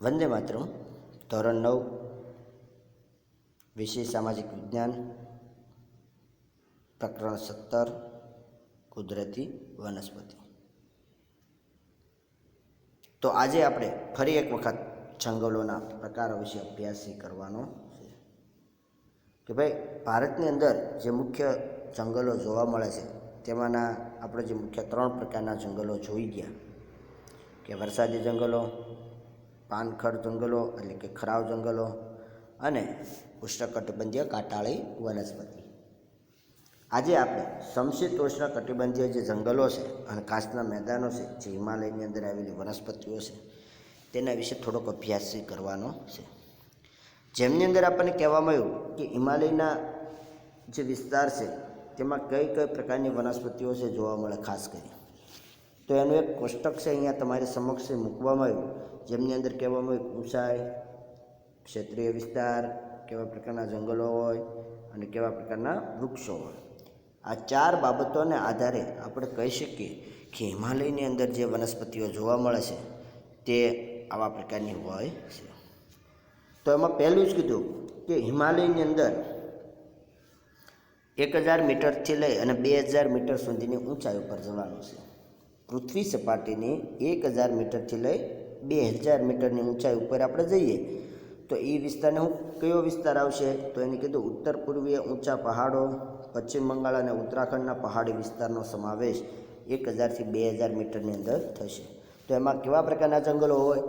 વંદે માતરમ. ધોરણ નવ, વિષય સામાજિક વિજ્ઞાન, પ્રકરણ સત્તર, કુદરતી વનસ્પતિ. તો આજે આપણે ફરી એક વખત જંગલોના પ્રકારો વિશે અભ્યાસ કરવાનો છે. કે ભાઈ, ભારતની અંદર જે મુખ્ય જંગલો જોવા મળે છે, તેમાંના આપણે જે મુખ્ય ત્રણ પ્રકારના જંગલો જોઈ ગયા. કે વરસાદી જંગલો પાનખર જંગલો એટલે કે ખરાવ જંગલો અને ઉષ્ણકટિબંધીય કાંટાળી વનસ્પતિ. આજે આપણે સમશીતોષ્ણ કટિબંધીય જે જંગલો છે અને કાચના મેદાનો છે, જે હિમાલયની અંદર આવેલી વનસ્પતિઓ છે, તેના વિશે થોડોક અભ્યાસ કરવાનો છે. જેમની અંદર આપણને કહેવામાં આવ્યું કે હિમાલયના જે વિસ્તાર છે, તેમાં કઈ કઈ પ્રકારની વનસ્પતિઓ છે, જોવા મળે, ખાસ કરી તો એનું એક કોષ્ટક છે અહીંયા તમારી સમક્ષ મૂકવામાં આવ્યું. જેમની અંદર કહેવામાં આવ્યું ઊંચાઈ, ક્ષેત્રીય વિસ્તાર, કેવા પ્રકારના જંગલો હોય અને કેવા પ્રકારના વૃક્ષો હોય. આ ચાર બાબતોને આધારે આપણે કહી શકીએ કે હિમાલયની અંદર જે વનસ્પતિઓ જોવા મળે છે, તે આવા પ્રકારની હોય છે. તો એમાં પહેલું જ કીધું કે હિમાલયની અંદર એક હજાર મીટરથી લઈ અને બે હજાર મીટર સુધીની ઊંચાઈ ઉપર જવાનું છે. પૃથ્વી સપાટીની એક હજાર મીટરથી લઈ બે હજાર મીટરની ઊંચાઈ ઉપર આપણે જઈએ. તો એ વિસ્તારને હું કયો વિસ્તાર આવશે? તો એને કીધું ઉત્તર પૂર્વીય ઊંચા પહાડો, પશ્ચિમ બંગાળ અને ઉત્તરાખંડના પહાડી વિસ્તારનો સમાવેશ એક હજારથી બે હજાર મીટરની અંદર થશે. તો એમાં કેવા પ્રકારના જંગલો હોય?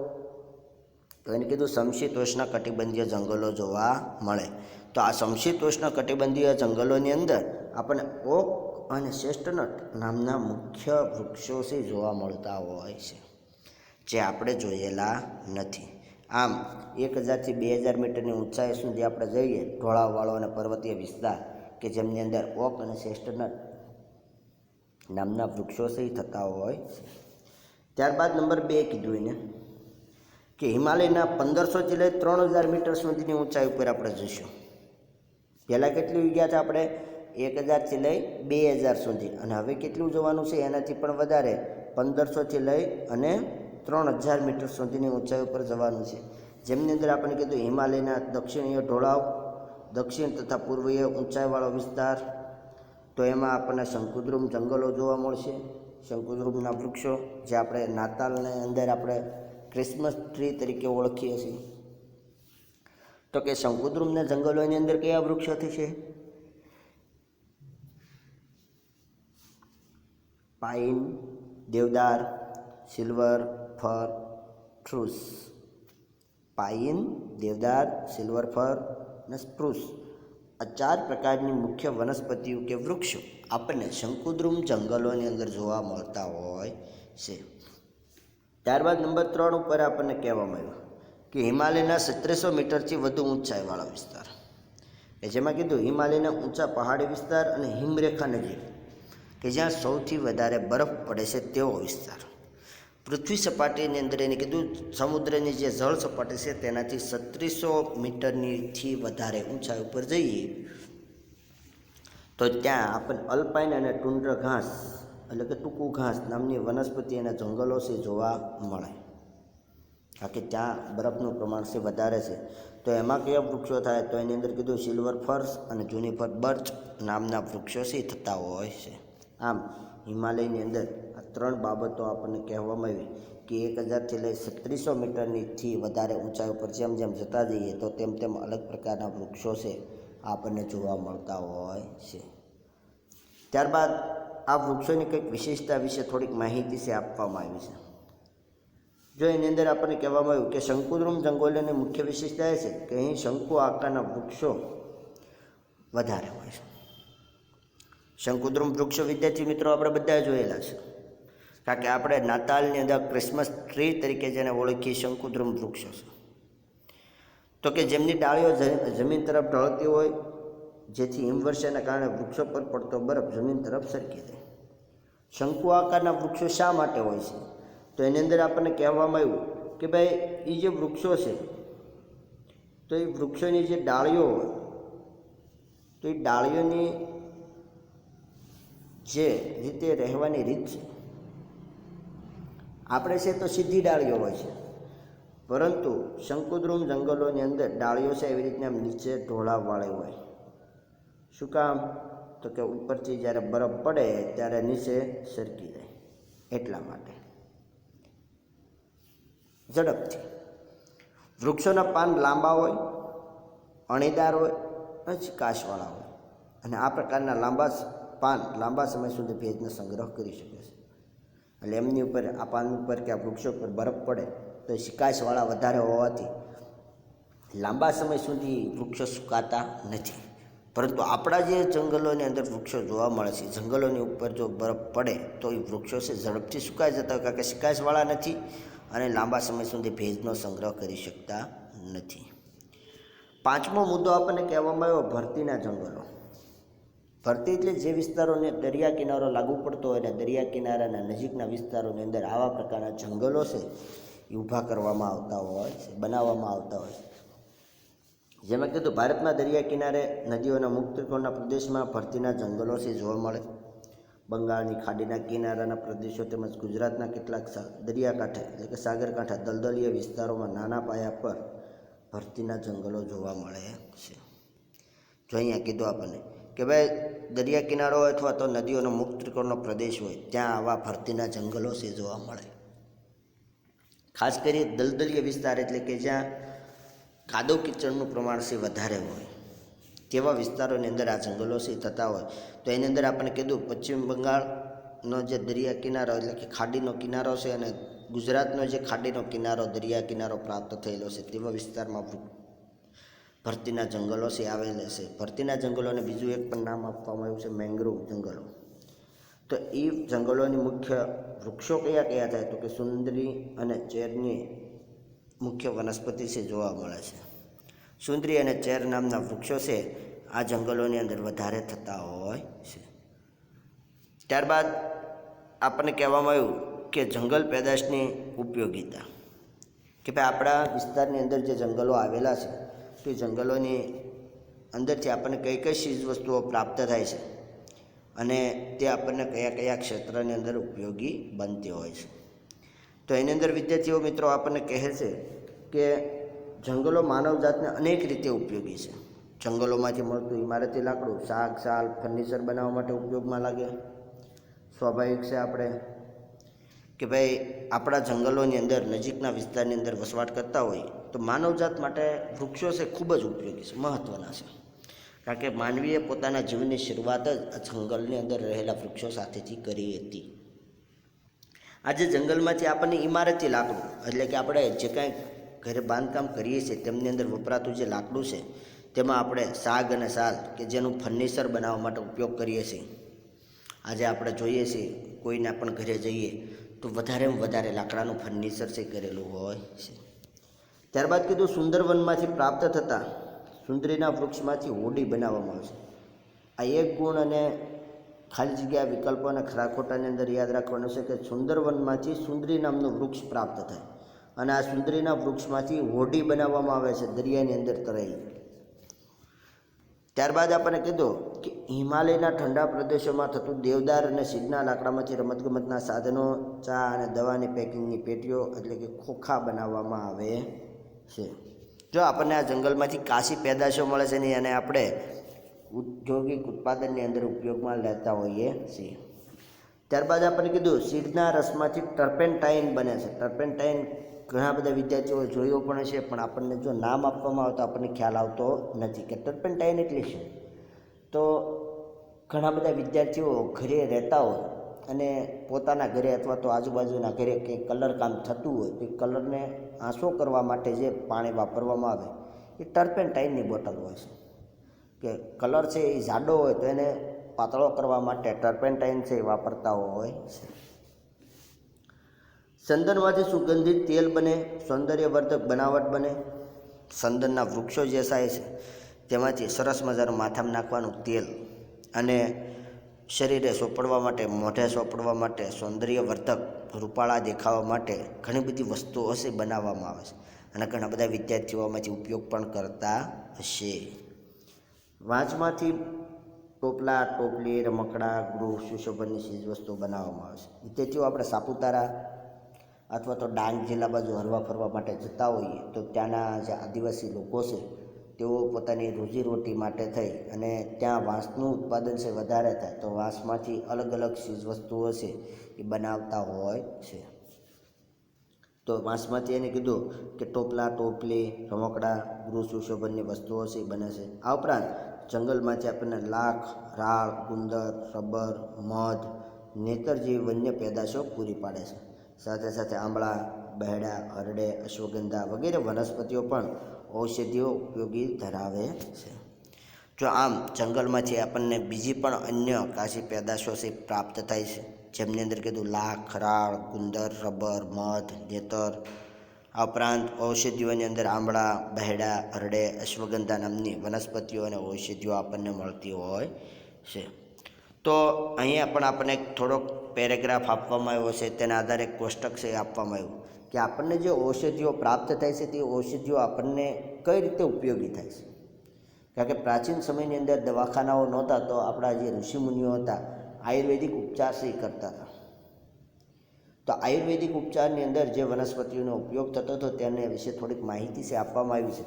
તો એને કીધું સમશીતોષ્ણ કટિબંધીય જંગલો જોવા મળે. તો આ સમશીતોષ્ણ કટિબંધીય જંગલોની અંદર આપણને ઓક અને ચેસ્ટનટ નામના મુખ્ય વૃક્ષોથી જોવા મળતા હોય છે, જે આપણે જોયેલા નથી. આમ, એક હજારથી બે હજાર મીટરની ઊંચાઈ સુધી આપણે જઈએ, ઢોળાવવાળો અને પર્વતીય વિસ્તાર કે જેમની અંદર ઓક અને ચેસ્ટનટ નામના વૃક્ષો સહી થતા હોય ત્યારબાદ નંબર બે કીધું એને કે હિમાલયના પંદરસોથી લઈ ત્રણ હજાર મીટર સુધીની ઊંચાઈ ઉપર આપણે જઈશું. પહેલાં કેટલી ગયા હતા આપણે એક હજારથી લઈ બે હજાર સુધી. અને હવે કેટલું જવાનું છે? એનાથી પણ વધારે. પંદરસોથી લઈ અને ત્રણ હજાર મીટર સુધીની ઊંચાઈ ઉપર જવાનું છે. જેમની અંદર આપણે કીધું હિમાલયના દક્ષિણીય ઢોળાવ, દક્ષિણ તથા પૂર્વીય ઊંચાઈવાળો વિસ્તાર. તો એમાં આપણને શંકુદ્રુમ જંગલો જોવા મળશે. શંકુદ્રુમના વૃક્ષો, જે આપણે નાતાલની અંદર આપણે ક્રિસમસ ટ્રી તરીકે ઓળખીએ છીએ. તો કે શંકુદ્રુમના જંગલોની અંદર કયા વૃક્ષો છે? પાઇન, દેવદાર, સિલ્વર, ફર, ટ્રુસ. પાઇન, દેવદાર, સિલ્વર, ફર અને સ્પ્રુસ આ ચાર પ્રકારની મુખ્ય વનસ્પતિઓ કે વૃક્ષો આપણને શંકુદ્રુમ જંગલોની અંદર જોવા મળતા હોય છે. ત્યારબાદ નંબર ત્રણ ઉપર આપણને કહેવામાં આવ્યું કે હિમાલયના સત્રેસો મીટરથી વધુ ઊંચાઈવાળા વિસ્તાર. કે જેમાં કીધું, હિમાલયના ઊંચા પહાડી વિસ્તાર અને હિમરેખા નજીક. કે જ્યાં સૌથી વધારે બરફ પડે છે તેવો વિસ્તાર. પૃથ્વી સપાટીની અંદર એને કીધું, સમુદ્રની જે જળ સપાટી છે તેનાથી છત્રીસો મીટરનીથી વધારે ઊંચાઈ ઉપર જઈએ, તો ત્યાં આપણને અલ્પાઇન અને ટુંડ્ર ઘાસ, એટલે કે ટૂંકું ઘાસ નામની વનસ્પતિ અને જંગલો છે જોવા મળે. કારણ કે ત્યાં બરફનું પ્રમાણ છે વધારે છે. તો એમાં કયા વૃક્ષો થાય? તો એની અંદર કીધું, સિલ્વર ફર્સ અને જુનિફર બર્ચ નામના વૃક્ષો છે થતા હોય છે. આમ, હિમાલયની અંદર આ ત્રણ બાબતો આપણને કહેવામાં આવી કે એક હજારથી લઈ સત્રીસો મીટરનીથી વધારે ઊંચાઈ ઉપર જેમ જેમ જતા જઈએ તો તેમ તેમ અલગ પ્રકારના વૃક્ષો છે આપણને જોવા મળતા હોય છે. ત્યારબાદ આ વૃક્ષોની કંઈક વિશેષતા વિશે થોડીક માહિતી છે, આપવામાં આવી છે. જો એની અંદર આપણને કહેવામાં આવ્યું કે શંકુદ્રુમ જંગલોની મુખ્ય વિશેષતા એ છે કે અહીં શંકુ આકારના વૃક્ષો વધારે હોય છે. શંકુદ્રુમ વૃક્ષો વિદ્યાર્થી મિત્રો આપણે બધા જોયેલા છે. કારણ કે આપણે નાતાલની અંદર ક્રિસમસ ટ્રી તરીકે જેને ઓળખીએ શંકુદ્રુમ વૃક્ષો છે. તો કે જેમની ડાળીઓ જમીન તરફ ઢળતી હોય, જેથી હિમવર્ષાના કારણે વૃક્ષો પર પડતો બરફ જમીન તરફ સરકી જાય શંકુ આકારના વૃક્ષો શા માટે હોય છે? તો એની અંદર આપણને કહેવામાં આવ્યું કે ભાઈ એ જે વૃક્ષો છે, તો એ વૃક્ષોની જે ડાળીઓ હોય, તો એ ડાળીઓની જે રીતે રહેવાની રીત છે. આપણે છે તો સીધી ડાળીઓ હોય છે. પરંતુ શંકુદ્રુમ જંગલોની અંદર ડાળીઓ છે એવી રીતના નીચે ઢોળાવવાળી હોય. શું કામ? તો કે ઉપરથી જ્યારે બરફ પડે ત્યારે નીચે સરકી જાય. એટલા માટે. ઝડપથી. વૃક્ષોના પાન લાંબા હોય, અણીદાર હોય, અને કાશવાળા હોય. અને આ પ્રકારના લાંબા પાન લાંબા સમય સુધી ભેજનો સંગ્રહ કરી શકે છે. એટલે એમની ઉપર, આ પાન ઉપર કે આ વૃક્ષો પર બરફ પડે, તો ચિકાસવાળા વધારે હોવાથી લાંબા સમય સુધી વૃક્ષો સુકાતા નથી. પરંતુ આપણા જે જંગલોની અંદર વૃક્ષો જોવા મળે છે, જંગલોની ઉપર જો બરફ પડે, તો એ વૃક્ષો છે ઝડપથી સુકાઈ જતા કારણ કે ચિકાસવાળા નથી અને લાંબા સમય સુધી ભેજનો સંગ્રહ કરી શકતા નથી. પાંચમો મુદ્દો આપણને કહેવામાં આવ્યો, ભરતીના જંગલો. ભરતી એટલે જે વિસ્તારોને દરિયા કિનારો લાગુ પડતો હોય અને દરિયા કિનારાના નજીકના વિસ્તારોની અંદર આવા પ્રકારના જંગલો છે, એ ઊભા કરવામાં આવતા હોય છે, બનાવવામાં આવતા હોય છે. જેમાં કીધું ભારતમાં દરિયા કિનારે નદીઓના મુક્ત પ્રદેશમાં ભરતીના જંગલો છે, જોવા મળે. બંગાળની ખાડીના કિનારાના પ્રદેશો તેમજ ગુજરાતના કેટલાક દરિયાકાંઠે એટલે કે સાગરકાંઠા દલદલીય વિસ્તારોમાં નાના પાયા પર ભરતીના જંગલો જોવા મળે છે. જો અહીંયા કીધું આપણને કે ભાઈ દરિયા કિનારો હોય અથવા તો નદીઓનો મુક્ત ત્રિકોણનો પ્રદેશ હોય, ત્યાં આવા ભરતીના જંગલો છે જોવા મળે. ખાસ કરી દલદલીય વિસ્તાર એટલે કે જ્યાં કાદવ કિચડનું પ્રમાણ છે વધારે હોય, તેવા વિસ્તારોની અંદર આ જંગલો છે થતા હોય. તો એની અંદર આપણે કીધું પશ્ચિમ બંગાળનો જે દરિયા કિનારો એટલે કે ખાડીનો કિનારો છે અને ગુજરાતનો જે ખાડીનો કિનારો દરિયા કિનારો પ્રાપ્ત થયેલો છે તેવા વિસ્તારમાં ભરતીના જંગલો છે, આવેલા છે. ભરતીના જંગલોને બીજું એક પણ નામ આપવામાં આવ્યું છે, મેંગ્રોવ જંગલો. તો એ જંગલોની મુખ્ય વૃક્ષો કયા કયા થાય? તો કે સુંદરી અને ચેરની મુખ્ય વનસ્પતિ છે, જોવા મળે છે. સુંદરી અને ચેર નામના વૃક્ષો છે, આ જંગલોની અંદર વધારે થતા હોય છે. ત્યારબાદ આપણને કહેવામાં આવ્યું કે જંગલ પેદાશની ઉપયોગિતા. કે ભાઈ આપણા વિસ્તારની અંદર જે જંગલો આવેલા છે તે જંગલોની અંદરથી આપણને કઈ કઈ ચીજ વસ્તુઓ પ્રાપ્ત થાય છે અને તે આપણને કયા કયા ક્ષેત્રની અંદર ઉપયોગી બનતી હોય છે. તો એની અંદર વિદ્યાર્થીઓ મિત્રો આપણને કહે છે કે જંગલો માનવજાતને અનેક રીતે ઉપયોગી છે. જંગલોમાંથી મળતું ઇમારતી લાકડું, શાક, શાલ, ફર્નિચર બનાવવા માટે ઉપયોગમાં લાગે. સ્વાભાવિક છે આપણે કે ભાઈ આપણા જંગલોની અંદર નજીકના વિસ્તારની અંદર વસવાટ કરતા હોય તો માનવજાત માટે વૃક્ષો છે ખૂબ જ ઉપયોગી છે મહત્ત્વના છે. કારણ કે માનવીએ પોતાના જીવનની શરૂઆત જ આ જંગલની અંદર રહેલા વૃક્ષો સાથેથી કરી હતી. આજે જંગલમાંથી આપણને ઇમારતી લાકડું, એટલે કે આપણે જે કાંઈ ઘરે બાંધકામ કરીએ છીએ, તેમની અંદર વપરાતું જે લાકડું છે, તેમાં આપણે સાગ અને સાલ કે જેનું ફર્નિચર બનાવવા માટે ઉપયોગ કરીએ છીએ. આજે આપણે જોઈએ છીએ, કોઈના પણ ઘરે જઈએ તો વધારેમાં વધારે લાકડાનું ફર્નિચર છે કરેલું હોય છે. ત્યારબાદ કીધું, સુંદરવનમાંથી પ્રાપ્ત થતા સુંદરીના વૃક્ષમાંથી હોડી બનાવવામાં આવશે. આ એક ગુણ અને ખાલી જગ્યા વિકલ્પો અને ખરાખોટાની અંદર યાદ રાખવાનું છે કે સુંદરવનમાંથી સુંદરી નામનું વૃક્ષ પ્રાપ્ત થાય અને આ સુંદરીના વૃક્ષમાંથી હોડી બનાવવામાં આવે છે દરિયાની અંદર તરાઈ. ત્યારબાદ આપણને કીધું કે હિમાલયના ઠંડા પ્રદેશોમાં થતું દેવદાર અને સીડના લાકડામાંથી રમતગમતના સાધનો, ચા અને દવાની પેકિંગની પેટીઓ એટલે કે ખોખા બનાવવામાં આવે. છે જો આપણને આ જંગલમાંથી કાશી પેદાશો મળે છે ને અને આપણે ઉદ્યોગિક ઉત્પાદનની અંદર ઉપયોગમાં લેતા હોઈએ છીએ. ત્યારબાદ આપણે કીધું સીડના રસમાંથી ટર્પેન્ટાઇન બને છે. ટર્પેન્ટાઇન ઘણા બધા વિદ્યાર્થીઓ જોયો પણ છે પણ આપણને જો નામ આપવામાં આવે તો આપણને ખ્યાલ આવતો નથી કે ટર્પેન્ટાઇન એટલે શું? તો ઘણા બધા વિદ્યાર્થીઓ ઘરે રહેતા હોય અને પોતાના ઘરે અથવા તો આજુબાજુના ઘરે કંઈ કલર કામ થતું હોય તો એ કલરને આંસો કરવા માટે જે પાણી વાપરવામાં આવે, એ ટર્પેન્ટાઇનની બોટલ હોય છે. કે કલર છે એ જાડો હોય તો એને પાતળો કરવા માટે ટર્પેન્ટાઇન છે એ વાપરતા હોય છે. ચંદનમાંથી સુગંધિત તેલ બને, સૌંદર્યવર્ધક બનાવટ બને. ચંદનના વૃક્ષો જે થાય છે, તેમાંથી સરસ મજાનું માથામાં નાખવાનું તેલ અને શરીરે સોંપડવા માટે, મોઢે સોંપડવા માટે, સૌંદર્યવર્ધક રૂપાળા દેખાવા માટે ઘણી બધી વસ્તુઓ હશે, બનાવવામાં આવે છે. અને ઘણા બધા વિદ્યાર્થીઓમાંથી ઉપયોગ પણ કરતા હશે. વાંચમાંથી ટોપલા, ટોપલી, રમકડા, ગૃહ, સુશોભનની ચીજ વસ્તુઓ બનાવવામાં આવે છે. વિદ્યાર્થીઓ, આપણે સાપુતારા અથવા તો ડાંગ જિલ્લા બાજુ હરવા ફરવા માટે જતા હોઈએ તો ત્યાંના જે આદિવાસી લોકો છે તેઓ પોતાની રોજીરોટી માટે થઈ અને ત્યાં વાંસનું ઉત્પાદન છે વધારે થાય તો વાંસમાંથી અલગ અલગ ચીજ વસ્તુઓ છે એ બનાવતા હોય છે. તો વાંસમાંથી એને કીધું કે ટોપલા, ટોપલી, રમકડા ગૃહ સુશોભનની વસ્તુઓ છે એ બને છે. આ ઉપરાંત જંગલમાંથી આપણને લાખ, રાળ, ગુંદર, રબર, મધ, નેતર જેવી વન્ય પેદાશો પૂરી પાડે છે. સાથે સાથે આંબળા, બહેડા, હરડે, અશ્વગંધા વગેરે વનસ્પતિઓ પણ ઔષધિઓ ઉપયોગી ધરાવે છે. જો આમ, જંગલમાંથી આપણને બીજી પણ અન્ય કાશી પેદાશો છે પ્રાપ્ત થાય છે, જેમની અંદર કીધું લાખ, રાળ, ગુંદર, રબર, મધ, નેતર. આ ઉપરાંત ઔષધિઓની અંદર આંબળા બહેડા, હરડે, અશ્વગંધા નામની વનસ્પતિઓ અને ઔષધિઓ આપણને મળતી હોય છે. તો અહીંયા પણ આપણને થોડોક પેરેગ્રાફ આપવામાં આવ્યો છે, તેના આધારે કોષ્ટક છે આપવામાં આવ્યું. કે આપણને જે ઔષધિઓ પ્રાપ્ત થાય છે તે ઔષધિઓ આપણને કઈ રીતે ઉપયોગી થાય છે? કારણ કે પ્રાચીન સમયની અંદર દવાખાનાઓ નહોતા તો આપણા જે ઋષિમુનિઓ હતા, આયુર્વેદિક ઉપચાર છે એ કરતા હતા. તો આયુર્વેદિક ઉપચારની અંદર જે વનસ્પતિઓનો ઉપયોગ થતો હતો તેને વિશે થોડીક માહિતી છે, આપવામાં આવી છે.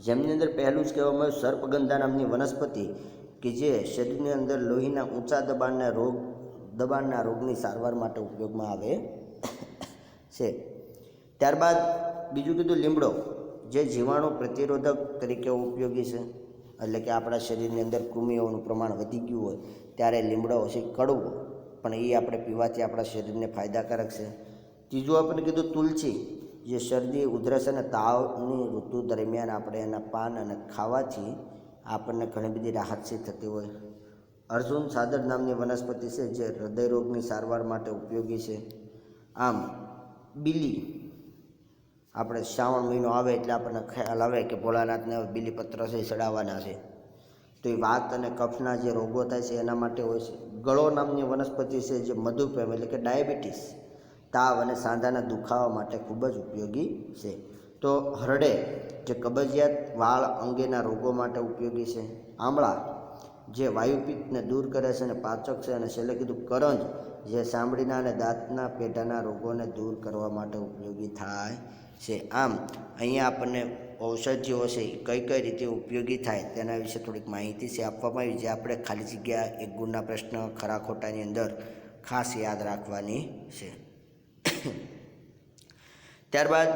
જેમની અંદર પહેલું જ કહેવામાં આવ્યું સર્પગંધા નામની વનસ્પતિ કે જે શરીરની અંદર લોહીના ઊંચા દબાણના રોગ, દબાણના રોગની સારવાર માટે ઉપયોગમાં આવે છે. ત્યારબાદ બીજું કીધું લીમડો. જે જીવાણુ પ્રતિરોધક તરીકે ઉપયોગી છે, એટલે કે આપણા શરીરની અંદર કૃમિઓનું પ્રમાણ વધી ગયું હોય, ત્યારે લીમડો છે કડવો, પણ એ આપણે પીવાથી આપણા શરીરને ફાયદાકારક છે. ત્રીજું આપણે કીધું તુલસી. જે શરદી, ઉધરસ અને તાવની ઋતુ દરમિયાન આપણે એના પાન અને ખાવાથી આપણને ઘણી બધી રાહત થતી હોય. અર્જુન સાદર નામની વનસ્પતિ છે, જે હૃદયરોગની સારવાર માટે ઉપયોગી છે. આમ બીલી. આપણે શ્રાવણ મહિનો આવે એટલે આપણને ખ્યાલ આવે કે ભોળાનાથને બીલીપત્ર છે ચડાવવાના છે. તો એ વાત અને કફના જે રોગો થાય છે એના માટે હોય છે. ગળો નામની વનસ્પતિ છે જે મધુપ્રેમ એટલે કે ડાયાબિટીસ. તાવ અને સાંધાના દુખાવા માટે ખૂબ જ ઉપયોગી છે. તો હરડે જે કબજિયાત વાળ અંગેના રોગો માટે ઉપયોગી છે. આમળા જે વાયુપિત્તને દૂર કરે છે અને પાચક છે અને છેલ્લે કીધું કરંજ, જે સાંભળીના અને દાંતના પેઢાના રોગોને દૂર કરવા માટે ઉપયોગી થાય છે. આમ, અહીંયા આપણને ઔષધિઓ છે કઈ કઈ રીતે ઉપયોગી થાય તેના વિશે થોડીક માહિતી છે, આપવામાં આવી, જે આપણે ખાલી જગ્યા એક ગુણના પ્રશ્ન ખરા ખોટાની અંદર ખાસ યાદ રાખવાની છે. ત્યારબાદ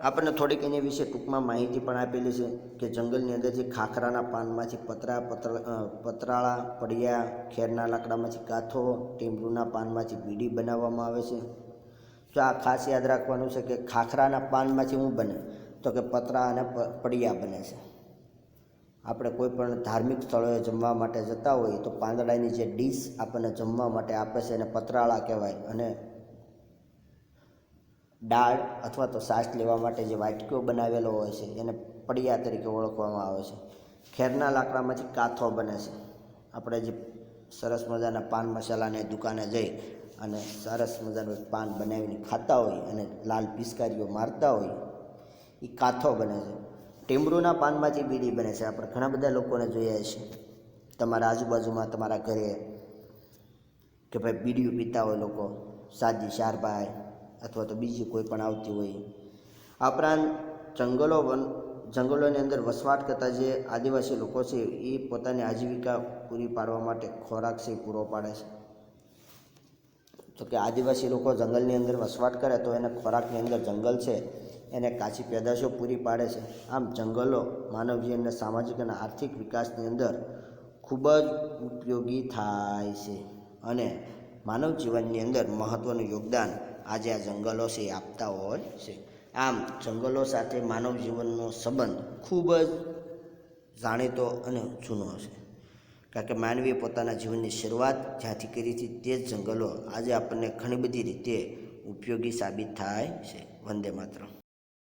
આપણને થોડીક એની વિશે ટૂંકમાં માહિતી પણ આપેલી છે કે જંગલની અંદરથી ખાખરાના પાનમાંથી પતરા, પતર પતરાળા, પડિયા, ખેરના લાકડામાંથી કાથો ટીમરૂના પાનમાંથી બીડી બનાવવામાં આવે છે. તો આ ખાસ યાદ રાખવાનું છે કે ખાખરાના પાનમાંથી શું બને તો કે પતરા અને પડિયા બને છે. આપણે કોઈ પણ ધાર્મિક સ્થળોએ જમવા માટે જતા હોઈએ તો પાંદડાની જે ડીશ આપણને જમવા માટે આપે છે એને પતરાળા કહેવાય અને દાળ અથવા તો છાશ લેવા માટે જે વાટકીઓ બનાવેલો હોય છે, એને પડિયા તરીકે ઓળખવામાં આવે છે. ખેરના લાકડામાંથી કાથો બને છે. આપણે જે સરસ મજાના પાન મસાલાની દુકાને જઈ અને સરસ મજાનું પાન બનાવીને ખાતા હોય અને લાલ પિસ્કારીઓ મારતા હોય એ કાથો બને છે. ટીમરૂના પાનમાંથી બીડી બને છે. આપણે ઘણા બધા લોકોને જોયા છે તમારા આજુબાજુમાં તમારા ઘરે કે ભાઈ બીડીઓ પીતા હોય લોકો, સાદી શારભાઈ અથવા તો બીજી કોઈ પણ આવતી હોય. આ ઉપરાંત જંગલો વન, જંગલોની અંદર વસવાટ કરતા જે આદિવાસી લોકો છે, એ પોતાની આજીવિકા પૂરી પાડવા માટે ખોરાક છે પૂરો પાડે છે. તો કે આદિવાસી લોકો જંગલની અંદર વસવાટ કરે તો એને ખોરાકની અંદર જંગલ છે, એને કાચી પેદાશો પૂરી પાડે છે. આમ જંગલો માનવ જીવનના સામાજિક અને આર્થિક વિકાસની અંદર ખૂબ જ ઉપયોગી થાય છે અને માનવ જીવનની અંદર મહત્ત્વનું યોગદાન આજે આ જંગલો છે એ આપતા હોય છે. આમ જંગલો સાથે માનવ જીવનનો સંબંધ ખૂબ જ જાણીતો અને જૂનો છે. કારણ કે માનવીએ પોતાના જીવનની શરૂઆત જ્યાંથી કરી હતી તે જ જંગલો આજે આપણને ઘણી બધી રીતે ઉપયોગી સાબિત થાય છે. વંદે માતરમ.